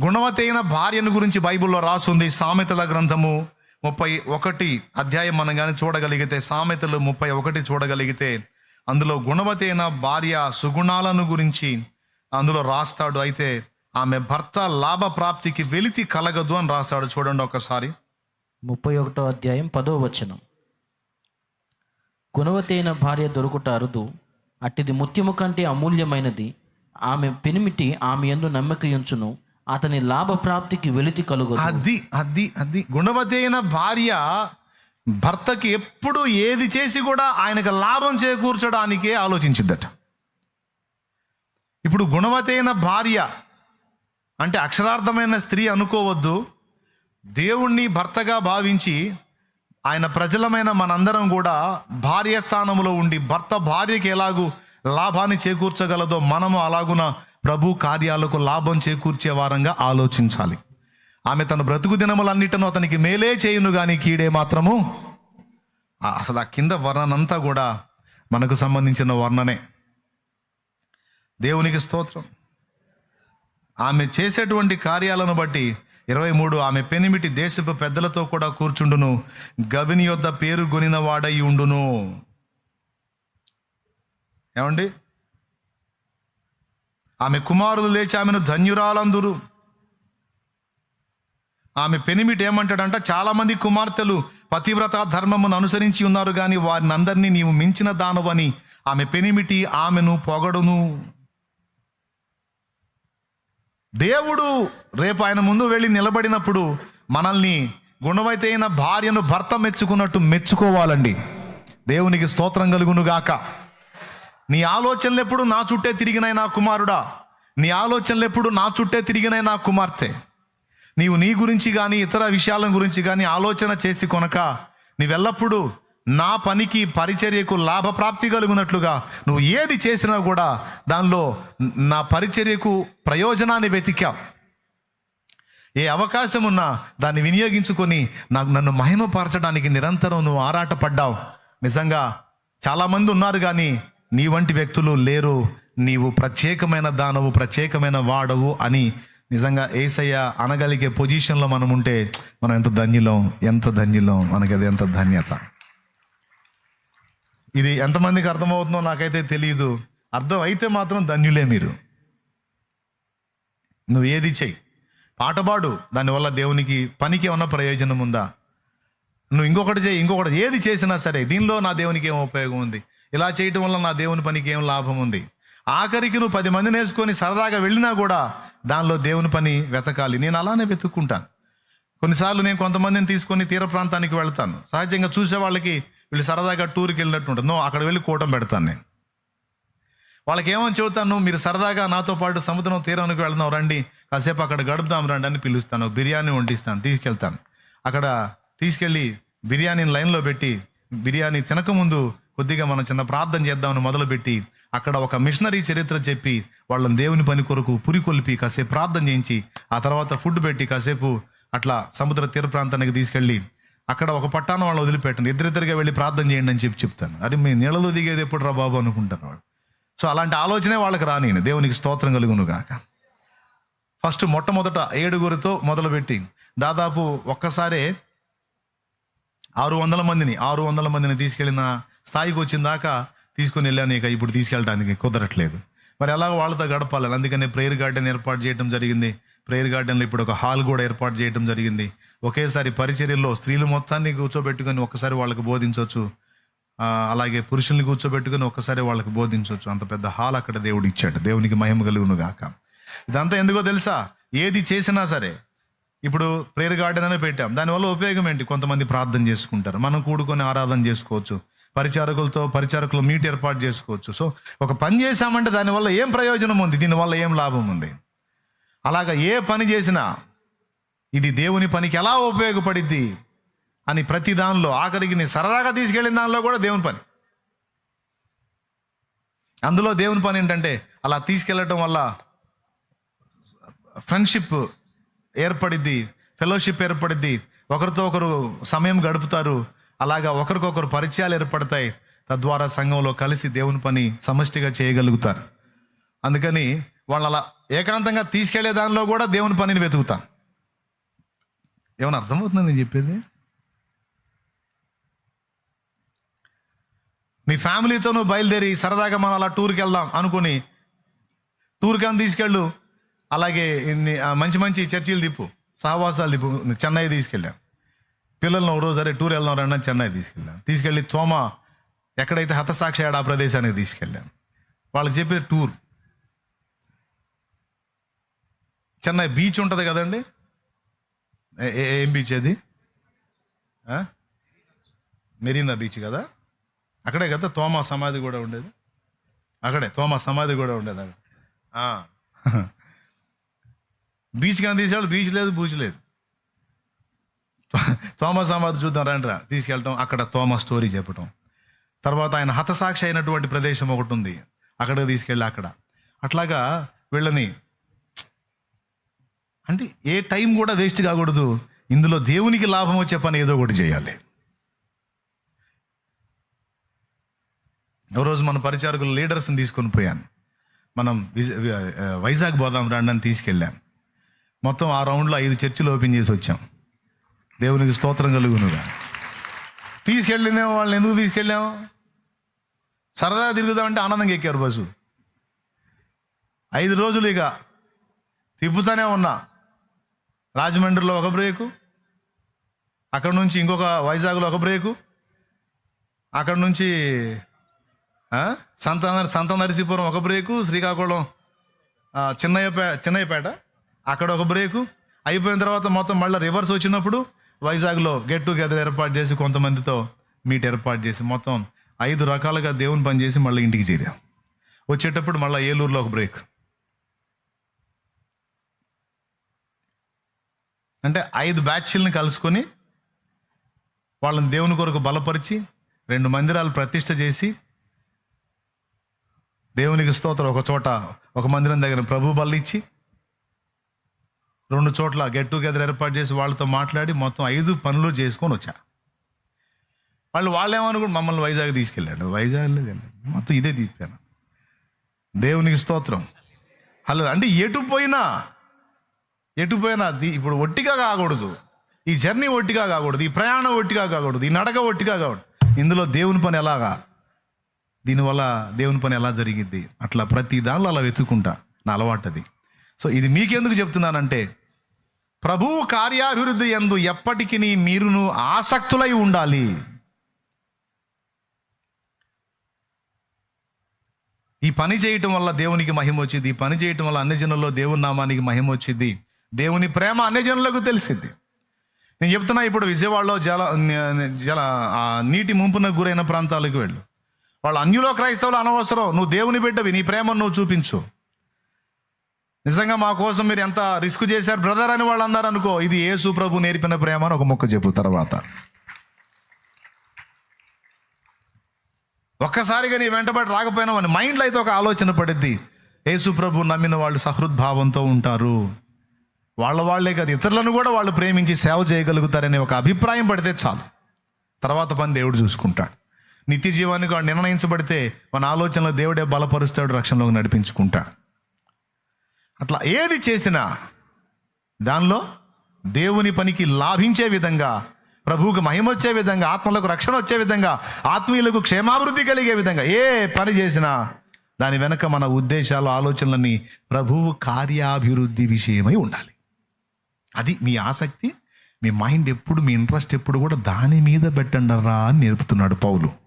గుణవతి అయిన భార్యను గురించి బైబిల్లో రాసుంది సామెతల గ్రంథము ముప్పై ఒకటి అధ్యాయం మనం కానీ చూడగలిగితే సామెతలు ముప్పై ఒకటి చూడగలిగితే అందులో గుణవతి అయిన భార్య సుగుణాలను గురించి అందులో రాస్తాడు. అయితే ఆమె భర్త లాభ ప్రాప్తికి వెలితి కలగదు అని రాస్తాడు. చూడండి ఒకసారి. ముప్పై ఒకటో అధ్యాయం పదో వచనం. గుణవతైన భార్య దొరుకుట అరుదు అట్టిది ముత్యము కంటే అమూల్యమైనది. ఆమె పెనిమిటి ఆమె ఎందు నమ్మక ఉంచును అతని లాభ ప్రాప్తికి వెలితి కలుగు అది అది అది. గుణవతి అయిన భార్య భర్తకి ఎప్పుడు ఏది చేసి కూడా ఆయనకు లాభం చేకూర్చడానికే ఆలోచించిద్దట. ఇప్పుడు గుణవతైన భార్య అంటే అక్షరార్థమైన స్త్రీ అనుకోవద్దు. దేవుణ్ణి భర్తగా భావించి ఆయన ప్రజలమైన మనందరం కూడా భార్య స్థానంలో ఉండి భర్త భార్యకి ఎలాగూ లాభాన్ని చేకూర్చగలదో మనము అలాగున ప్రభు కార్యాలకు లాభం చేకూర్చే వారంగా ఆలోచించాలి. ఆమె తన బ్రతుకు దినములన్నిటను అతనికి మేలే చేయును కానీ కీడే మాత్రము అసలు ఆ కింద వర్ణనంతా కూడా మనకు సంబంధించిన వర్ణనే. దేవునికి స్తోత్రం. ఆమె చేసేటువంటి కార్యాలను బట్టి ఇరవై మూడు ఆమె పెనిమిటి దేశపు పెద్దలతో కూడా కూర్చుండును. గవిని యొద్ద పేరు గొనిన వాడై ఉండును. ఏమండి? ఆమె కుమారులు లేచి ఆమెను ధన్యురాలందురు. ఆమె పెనిమిటి ఏమంటాడంట చాలామంది కుమార్తెలు పతివ్రత ధర్మమును అనుసరించి ఉన్నారు కానీ వారిని అందరినీ నీవు మించిన దానవని ఆమె పెనిమిటి ఆమెను పొగడును. దేవుడు రేపు ఆయన ముందు వెళ్ళి నిలబడినప్పుడు మనల్ని గుణవైతైన భార్యను భర్త మెచ్చుకున్నట్టు మెచ్చుకోవాలండి. దేవునికి స్తోత్రం కలుగునుగాక. గాక నీ ఆలోచనలు ఎప్పుడు నా చుట్టే తిరిగినై నా కుమారుడా? నీ ఆలోచనలు ఎప్పుడు నా చుట్టే తిరిగినై నా కుమార్తె? నీవు నీ గురించి కానీ ఇతర విషయాల గురించి కానీ ఆలోచన చేసి కొనక నీవెల్లప్పుడూ నా పనికి పరిచర్యకు లాభప్రాప్తి కలుగునట్లుగా నువ్వు ఏది చేసినా కూడా దానిలో నా పరిచర్యకు ప్రయోజనాన్ని వెతికావు. ఏ అవకాశం ఉన్నా దాన్ని వినియోగించుకొని నాకు నన్ను మహిమపరచడానికి నిరంతరం నువ్వు ఆరాటపడ్డావు. నిజంగా చాలామంది ఉన్నారు కానీ నీ వంటి వ్యక్తులు లేరు నీవు ప్రత్యేకమైన దానవు ప్రత్యేకమైన వాడవు అని నిజంగా ఏసయ్య అనగలిగే పొజిషన్లో మనం ఉంటే మనం ఎంత ధన్యులం ఎంత ధన్యులం మనకి అది ఎంత ధన్యత. ఇది ఎంతమందికి అర్థమవుతుందో నాకైతే తెలియదు అర్థం అయితే మాత్రం ధన్యులే మీరు. నువ్వు ఏది చెయ్యి. పాటపాడు దానివల్ల దేవునికి పనికి ఏమన్నా ప్రయోజనం ఉందా? నువ్వు ఇంకొకటి చేయి ఇంకొకటి ఏది చేసినా సరే దీనిలో నా దేవునికి ఏం ఉపయోగం ఉంది? ఇలా చేయటం వల్ల నా దేవుని పనికి ఏం లాభం ఉంది? ఆఖరికి నువ్వు పది మందిని వేసుకొని సరదాగా వెళ్ళినా కూడా దానిలో దేవుని పని వెతకాలి. నేను అలానే వెతుక్కుంటాను. కొన్నిసార్లు నేను కొంతమందిని తీసుకొని తీర ప్రాంతానికి వెళ్తాను. సహజంగా చూసే వాళ్ళకి వీళ్ళు సరదాగా టూర్కి వెళ్ళినట్టు ఉంటుంది. నో అక్కడ వెళ్ళి కూటం పెడతాను నేను. వాళ్ళకి ఏమని చెబుతాను మీరు సరదాగా నాతో పాటు సముద్రం తీరానికి వెళ్దాం రండి కాసేపు అక్కడ గడుపుదాం రండి అని పిలుస్తాను. బిర్యానీ వండిస్తాను తీసుకెళ్తాను. అక్కడ తీసుకెళ్ళి బిర్యానీని లైన్లో పెట్టి బిర్యానీ తినకముందు కొద్దిగా మనం చిన్న ప్రార్థన చేద్దామని మొదలుపెట్టి అక్కడ ఒక మిషనరీ చరిత్ర చెప్పి వాళ్ళని దేవుని పని కొరకు పురికొల్పి కాసేపు ప్రార్థన చేయించి ఆ తర్వాత ఫుడ్ పెట్టి కాసేపు అట్లా సముద్ర తీర ప్రాంతానికి తీసుకెళ్ళి అక్కడ ఒక పట్టాన వాళ్ళు వదిలిపెట్టండి. ఇద్దరిద్దరిగా వెళ్ళి ప్రార్థన చేయండి అని చెప్పి చెప్తాను. అరే మీ నీళ్ళలో దిగేది ఎప్పుడు రా బాబు అనుకుంటారు వాళ్ళు. సో అలాంటి ఆలోచనే వాళ్ళకి రాని దేవునికి స్తోత్రం కలుగును గాక. ఫస్ట్ మొట్టమొదట ఏడుగురితో మొదలుపెట్టి దాదాపు ఒక్కసారే ఆరు వందల మందిని ఆరు వందల మందిని తీసుకెళ్ళిన స్థాయికి వచ్చిన దాకా తీసుకుని వెళ్ళాను ఇక ఇప్పుడు తీసుకెళ్ళడానికి కుదరట్లేదు. మరి అలాగ వాళ్ళతో గడపాలి అందుకనే ప్రేయర్ గార్డెన్ ఏర్పాటు చేయడం జరిగింది. ప్రేయర్ గార్డెన్లో ఇప్పుడు ఒక హాల్ కూడా ఏర్పాటు చేయడం జరిగింది. ఒకేసారి పరిచర్యల్లో స్త్రీలు మొత్తాన్ని కూర్చోబెట్టుకొని ఒక్కసారి వాళ్ళకి బోధించవచ్చు. అలాగే పురుషుల్ని కూర్చోబెట్టుకుని ఒక్కసారి వాళ్ళకి బోధించవచ్చు. అంత పెద్ద హాల్ అక్కడ దేవుడు ఇచ్చాడు దేవునికి మహిమ కలుగును గాక. ఇదంతా ఎందుకో తెలుసా? ఏది చేసినా సరే ఇప్పుడు ప్రేయర్ గార్డెన్ అని పెట్టాం. దానివల్ల ఉపయోగం ఏంటి? కొంతమంది ప్రార్థన చేసుకుంటారు. మనం కూడుకొని ఆరాధన చేసుకోవచ్చు. పరిచారకులతో పరిచారకులు మీట్ ఏర్పాటు చేసుకోవచ్చు. సో ఒక పని చేశామంటే దానివల్ల ఏం ప్రయోజనం ఉంది? దీనివల్ల ఏం లాభం ఉంది? అలాగా ఏ పని చేసినా ఇది దేవుని పనికి ఎలా ఉపయోగపడిద్ది అని ప్రతి దానిలో ఆఖరికి నీ సరదాగా తీసుకెళ్ళిన దానిలో కూడా దేవుని పని. అందులో దేవుని పని ఏంటంటే అలా తీసుకెళ్ళటం వల్ల ఫ్రెండ్షిప్ ఏర్పడిద్ది ఫెలోషిప్ ఏర్పడిద్ది. ఒకరితో ఒకరు సమయం గడుపుతారు. అలాగా ఒకరికొకరు పరిచయాలు ఏర్పడతాయి. తద్వారా సంఘంలో కలిసి దేవుని పని సమష్టిగా చేయగలుగుతారు. అందుకని వాళ్ళు అలా ఏకాంతంగా తీసుకెళ్ళే దానిలో కూడా దేవుని పనిని వెతుకుతాను ఏమైనా అర్థమవుతుంది నేను చెప్పేది? నీ ఫ్యామిలీతో నువ్వు బయలుదేరి సరదాగా మనం అలా టూర్కి వెళ్దాం అనుకుని టూర్కి అని తీసుకెళ్ళు. అలాగే ఇన్ని మంచి మంచి చర్చీలు తిప్పు సహవాసాలు తిప్పు చెన్నై తీసుకెళ్ళాం. పిల్లలను ఒకరోజు సరే టూర్ వెళ్దాం రండి చెన్నై తీసుకెళ్ళాం. తీసుకెళ్ళి తోమ ఎక్కడైతే హతసాక్షి ఆడ ఆ ప్రదేశానికి తీసుకెళ్ళాం. వాళ్ళకి చెప్పేది టూర్. చెన్నై బీచ్ ఉంటుంది కదండి? ఏం బీచ్ అది? మెరీనా బీచ్ కదా? అక్కడే కదా తోమా సమాధి కూడా ఉండేది? అక్కడే తోమా సమాధి కూడా ఉండేది అక్కడ. బీచ్ కానీ తీసేవాళ్ళు బీచ్ లేదు బూచ్ లేదు. తోమా సమాధి చూద్దాం రండిరా తీసుకెళ్ళటం అక్కడ తోమా స్టోరీ చెప్పటం. తర్వాత ఆయన హతసాక్షి అయినటువంటి ప్రదేశం ఒకటి ఉంది. అక్కడికి తీసుకెళ్ళి అక్కడ. అట్లాగా వీళ్ళని అంటే ఏ టైం కూడా వేస్ట్ కాకూడదు. ఇందులో దేవునికి లాభం వచ్చే పని ఏదో ఒకటి చేయాలి. ఓ రోజు మన పరిచారకులు లీడర్స్ని తీసుకొని పోయాను. మనం వైజాగ్ పోదాం రండి అని తీసుకెళ్ళాం. మొత్తం ఆ రౌండ్లో ఐదు చర్చిలు ఓపెన్ చేసి వచ్చాం. దేవునికి స్తోత్రం కలుగునుగా. తీసుకెళ్ళిందేమో వాళ్ళని ఎందుకు తీసుకెళ్ళాము సరదాగా తిరుగుదామంటే ఆనందంగా ఎక్కారు బస్సు. ఐదు రోజులు ఇక తిప్పుతానే ఉన్నా. రాజమండ్రిలో ఒక బ్రేకు అక్కడ నుంచి ఇంకొక వైజాగ్లో ఒక బ్రేకు అక్కడ నుంచి సంత సంత నరసీపురం ఒక బ్రేకు శ్రీకాకుళం చిన్నయ్యపే చిన్నయ్యపేట అక్కడ ఒక బ్రేకు. అయిపోయిన తర్వాత మొత్తం మళ్ళీ రివర్స్ వచ్చినప్పుడు వైజాగ్లో గెట్ టుగెదర్ ఏర్పాటు చేసి కొంతమందితో మీట్ ఏర్పాటు చేసి మొత్తం ఐదు రకాలుగా దేవుని పని చేసి మళ్ళీ ఇంటికి చేరాం. వచ్చేటప్పుడు మళ్ళీ ఏలూరులో ఒక బ్రేక్. అంటే ఐదు బ్యాచ్ల్ని కలుసుకొని వాళ్ళని దేవుని కొరకు బలపరిచి రెండు మందిరాలు ప్రతిష్ట చేసి దేవునికి స్తోత్రం. ఒక చోట ఒక మందిరం దగ్గర ప్రభు బల్లిచ్చి రెండు చోట్ల గెట్ టుగెదర్ ఏర్పాటు చేసి వాళ్ళతో మాట్లాడి మొత్తం ఐదు పనులు చేసుకొని వచ్చా. వాళ్ళు వాళ్ళు మమ్మల్ని వైజాగ్ తీసుకెళ్ళాడు. వైజాగ్ మొత్తం ఇదే తీపాను దేవునికి స్తోత్రం. హలో అంటే ఎటు పోయినా ఎటు పోయినా ఇప్పుడు ఒట్టిగా కాకూడదు. ఈ జర్నీ ఒట్టిగా కాకూడదు. ఈ ప్రయాణం ఒట్టిగా కాకూడదు. ఈ నడక ఒట్టిగా కాకూడదు. ఇందులో దేవుని పని ఎలాగా? దీనివల్ల దేవుని పని ఎలా జరిగిద్ది? అట్లా ప్రతి దానిలో అలా వెతుక్కుంటా. నా అలవాటు అది సో ఇది మీకెందుకు చెప్తున్నానంటే ప్రభువు కార్యాభివృద్ధి ఎందు ఎప్పటికీ మీరును ఆసక్తులై ఉండాలి. ఈ పని చేయటం వల్ల దేవునికి మహిమ వచ్చింది ఈ పని చేయటం వల్ల అన్ని జనుల్లో దేవుని నామానికి మహిమ వచ్చింది దేవుని ప్రేమ అన్ని జనులకు తెలిసింది. నేను చెప్తున్నా ఇప్పుడు విజయవాడలో జల జల నీటి ముంపునకు గురైన ప్రాంతాలకు వెళ్ళు. వాళ్ళు అన్యులో క్రైస్తవులు అనవసరం నువ్వు దేవుని బిడ్డవి నీ ప్రేమను నువ్వు చూపించు. నిజంగా మా కోసం మీరు ఎంత రిస్క్ చేశారు బ్రదర్ అని వాళ్ళు అన్నారు అనుకో ఇది యేసు ప్రభు నేర్పిన ప్రేమ అని ఒక మొక్క చెప్పు తర్వాత. ఒక్కసారిగా నీ వెంటబడి రాకపోయినా మన మైండ్లో అయితే ఒక ఆలోచన పడిద్ది. యేసు ప్రభు నమ్మిన వాళ్ళు సహృద్భావంతో ఉంటారు. వాళ్ళ వాళ్ళే కాదు ఇతరులను కూడా వాళ్ళు ప్రేమించి సేవ చేయగలుగుతారనే ఒక అభిప్రాయం పడితే చాలు. తర్వాత పని దేవుడు చూసుకుంటాడు. నిత్య జీవానికి వాడు నిర్ణయించబడితే మన ఆలోచనలో దేవుడే బలపరుస్తాడు రక్షణలోకి నడిపించుకుంటాడు. అట్లా ఏది చేసినా దానిలో దేవుని పనికి లాభించే విధంగా ప్రభువుకు మహిమ వచ్చే విధంగా ఆత్మలకు రక్షణ వచ్చే విధంగా ఆత్మీయులకు క్షేమాభివృద్ధి కలిగే విధంగా ఏ పని చేసినా దాని వెనక మన ఉద్దేశాలు ఆలోచనలన్నీ ప్రభువు కార్యాభివృద్ధి విషయమై ఉండాలి. అది మీ ఆసక్తి మీ మైండ్ ఎప్పుడు మీ ఇంట్రెస్ట్ ఎప్పుడు కూడా దాని మీద పెట్టండరా అని నేర్పుతున్నాడు పౌలు.